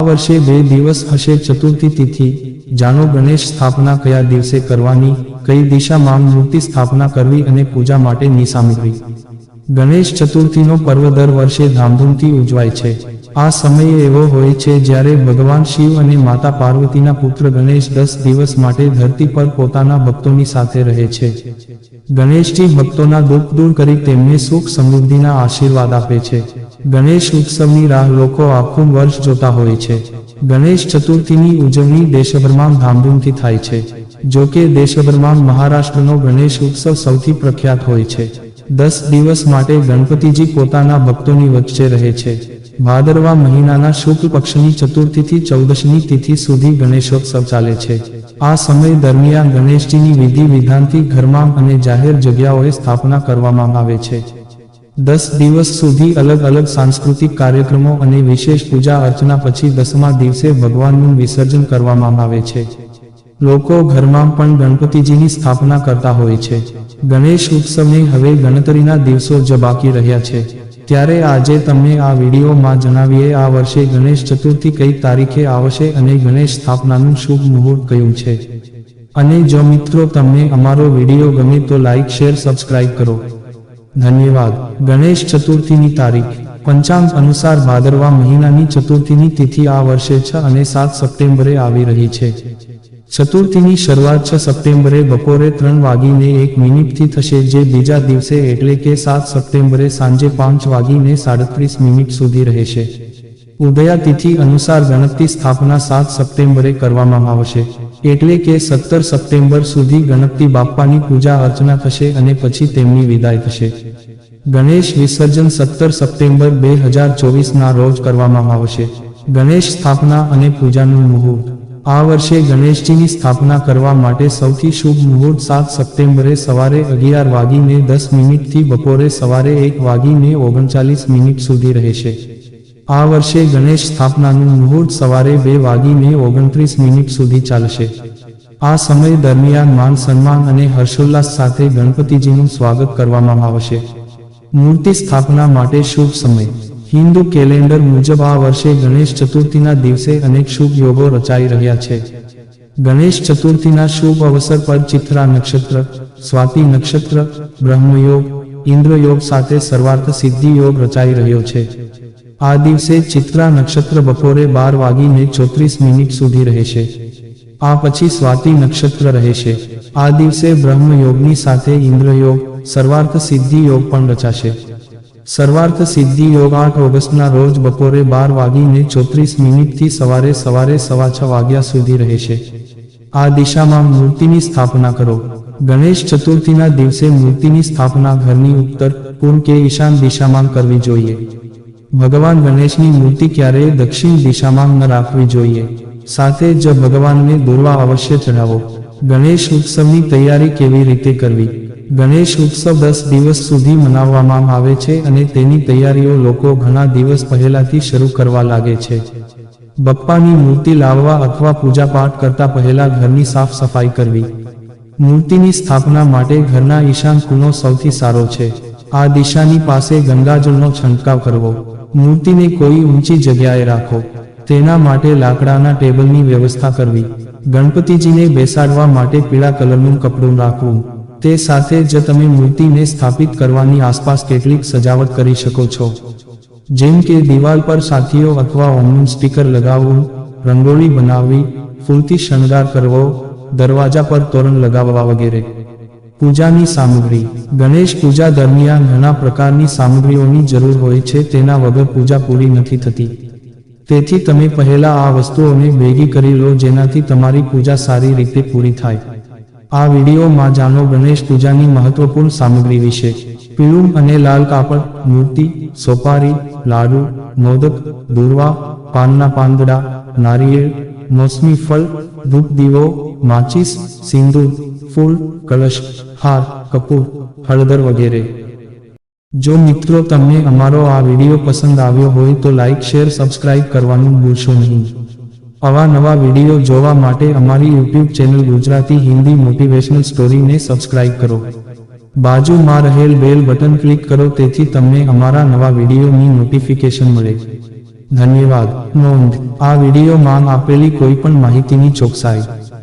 આ વર્ષે બે દિવસ હશે ચતુર્થી તિથિ. જાણો ગણેશ સ્થાપના કયા દિવસે કરવાની, કઈ દિશામાં મૂર્તિ સ્થાપના કરવી અને પૂજા માટેની સામગ્રી ગણેશ ચતુર્થીનો પર્વ દર વર્ષે ધામધૂમથી ઉજવાય છે. આ સમય એવો હોય છે જ્યારે ભગવાન શિવ અને માતા પાર્વતીના પુત્ર ગણેશ દસ દિવસ માટે ધરતી પર પોતાના ભક્તોની સાથે રહે છે. ગણેશજી ભક્તોના દુઃખ દૂર કરી તેમને સુખ સમૃદ્ધિના આશીર્વાદ આપે છે. ગણેશ ઉત્સવની રાહ લોકો આખું વર્ષ જોતા હોય છે. ગણેશ ચતુર્થીની ઉજવણી દેશભરમાં ધામધૂમથી થાય છે. જો કે દેશભરમાં મહારાષ્ટ્રનો ગણેશ ઉત્સવ સૌથી પ્રખ્યાત હોય છે. દસ દિવસ માટે ગણપતિજી પોતાના ભક્તોની વચ્ચે રહે છે. ભાદરવા મહિનાના શુક્લ પક્ષની ચતુર્થીથી ચૌદશની તિથિ સુધી ગણેશોત્સવ ચાલે છે. આ સમય દરમિયાન ગણેશજીની વિધિ વિધાનથી ઘરમાં અને જાહેર જગ્યાઓએ સ્થાપના કરવામાં આવે છે. દસ દિવસ સુધી અલગ અલગ સાંસ્કૃતિક કાર્યક્રમો અને વિશેષ પૂજા અર્ચના પછી દસમા દિવસે ભગવાનનું વિસર્જન કરવામાં આવે છે. લોકો ઘરમાં પણ ગણપતિજીની સ્થાપના કરતા હોય છે. ગણેશ ઉત્સવને હવે ગણતરીના દિવસો જ બાકી રહ્યા છે. ત્યારે આજે તમને આ વિડીયોમાં જણાવીએ આ વર્ષે ગણેશ ચતુર્થી કઈ તારીખે આવશે અને ગણેશ સ્થાપનાનું શુભ મુહૂર્ત કયું છે. અને જો મિત્રો તમને અમારો વીડિયો ગમે તો લાઇક શેર સબસ્ક્રાઇબ કરો. ધન્યવાદ. ગણેશ ચતુર્થીની તારીખ. પંચાંગ અનુસાર ભાદરવા મહિનાની ચતુર્થીની તિથિ આ વર્ષે છ અને સાત સપ્ટેમ્બરે આવી રહી છે. ચતુર્થીની શરૂઆત છ સપ્ટેમ્બરે બપોરે ત્રણ વાગીને એક મિનિટથી થશે જે બીજા દિવસે એટલે કે સાત સપ્ટેમ્બરે સાંજે પાંચ વાગીને સાડત્રીસ મિનિટ સુધી રહેશે. ઉદયા તિથિ અનુસાર ગણપતિ સ્થાપના સાત સપ્ટેમ્બરે કરવામાં આવશે. એટલે કે સત્તર સપ્ટેમ્બર સુધી ગણપતિ બાપ્પાની પૂજા અર્ચના થશે અને પછી તેમની વિદાય થશે. ગણેશ વિસર્જન સત્તર સપ્ટેમ્બર બે હજાર ચોવીસના રોજ કરવામાં આવશે. ગણેશ સ્થાપના અને પૂજાનું મુહૂર્ત. આ વર્ષે ગણેશજીની સ્થાપના કરવા માટે સૌથી શુભ મુહૂર્ત સાત સપ્ટેમ્બરે સવારે અગિયાર વાગીને દસ મિનિટથી બપોરે સવારે એક વાગીને ઓગણચાલીસ મિનિટ સુધી રહેશે. આ વર્ષે ગણેશ સ્થાપનાનું મુહૂર્ત સવારે બે વાગીને ઓગણત્રીસ મિનિટ સુધી ચાલશે. આ સમય દરમિયાન માન સન્માન અને હર્ષોલ્લાસ સાથે ગણપતિજીનું સ્વાગત કરવામાં આવશે. મૂર્તિ સ્થાપના માટે શુભ સમય. હિન્દુ કેલેન્ડર મુજબ આ વર્ષે ગણેશ ચતુર્થીના દિવસે અનેક શુભ યોગો રચાઈ રહ્યા છે. ગણેશ ચતુર્થીના શુભ અવસર પર ચિત્રા નક્ષત્ર, સ્વાતિ નક્ષત્ર, બ્રહ્મયોગ, ઇન્દ્રયોગ સાથે સર્વાર્થ સિદ્ધિ યોગ રચાઈ રહ્યો છે. આ દિવસે ચિત્રા નક્ષત્ર બપોરે બાર વાગીને ચોત્રીસ મિનિટ સુધી રહેશે. આ પછી સ્વાતિ નક્ષત્ર રહેશે. આ દિવસે બ્રહ્મયોગની સાથે ઇન્દ્રયોગ, સર્વાર્થ સિદ્ધિ યોગ પણ રચાશે. સર્વાર્થ સિદ્ધિ યોગ આઠ ઓગસ્ટના રોજ બપોરે બાર વાગીને ચોત્રીસ મિનિટથી સવારે સવારે સવા છ વાગ્યા સુધી રહેશે. આ દિશામાં મૂર્તિની સ્થાપના કરો. ગણેશ ચતુર્થીના દિવસે મૂર્તિની સ્થાપના ઘરની ઉત્તર, પૂર્વ કે ઈશાન દિશામાં કરવી જોઈએ. ભગવાન ગણેશની મૂર્તિ ક્યારેય દક્ષિણ દિશામાં ન રાખવી જોઈએ. સાથે જ ભગવાનને દોરવા અવશ્ય ચઢાવો. ગણેશ ઉત્સવની તૈયારી કેવી રીતે કરવી? ગણેશ ઉત્સવ દસ દિવસ સુધી મનાવવામાં આવે છે અને તેની તૈયારીઓ લોકો ઘણા દિવસ પહેલાથી શરૂ કરવા લાગે છે. બપ્પાની મૂર્તિ લાવવા અથવા પૂજાપાઠ કરતા પહેલા ઘરની સાફ સફાઈ કરવી. મૂર્તિની સ્થાપના માટે ઘરના ઈશાન ખૂણો સૌથી સારો છે. આ દિશાની પાસે ગંગાજળનો છંટકાવ કરવો. મૂર્તિને કોઈ ઊંચી જગ્યાએ રાખો. તેના માટે લાકડાના ટેબલની વ્યવસ્થા કરવી. ગણપતિજીને બેસાડવા માટે પીળા કલરનું કપડું રાખવું. તે સાથે જ તમે મૂર્તિને સ્થાપિત કરવાની આસપાસ કેટલીક સજાવટ કરી શકો છો. જેમ કે દિવાલ પર સાથીઓ અથવા ઓમનું સ્ટીકર લગાવવું, રંગોળી બનાવવી, ફૂલથી શણગાર કરવો, દરવાજા પર તોરણ લગાવવા વગેરે. પૂજાની સામગ્રી. ગણેશ પૂજા દરમિયાન ઘણા પ્રકારની સામગ્રીઓની જરૂર હોય છે, તેના વગર પૂજા પૂરી નથી થતી. તેથી તમે પહેલા આ વસ્તુઓને ભેગી કરી લો, જેનાથી તમારી પૂજા સારી રીતે પૂરી થાય. આ વિડીયોમાં જાણો ગણેશ પૂજાની મહત્વપૂર્ણ સામગ્રી વિશે. પીળું અને લાલ કાપડ, મૂર્તિ, સોપારી, લાડુ, મોદક, દૂરવા, પાનના પાંદડા, નારિયેળ, મોસમી ફળ, ધૂપ દીવો, માચીસ, સિંદૂર ફૂલ, કલશ, હાર, કપૂર, હળદર વગેરે. જો મિત્રો તમને અમારો આ વીડિયો પસંદ આવ્યો હોય તો લાઇક શેર, સબસ્ક્રાઇબ કરવાનું ભૂલશો નહીં. આવા નવા વીડિયો જોવા માટે અમારી YouTube channel Gujarati Hindi motivational સ્ટોરીને subscribe કરો. બાજુમાં રહેલ બેલ બટન ક્લિક કરો, તેથી તમને અમારા નવા વિડીયોની નોટિફિકેશન મળે. ધન્યવાદ. નોંધ, આ વિડીયોમાં આપેલી કોઈ પણ માહિતીની ચોકસાઈ.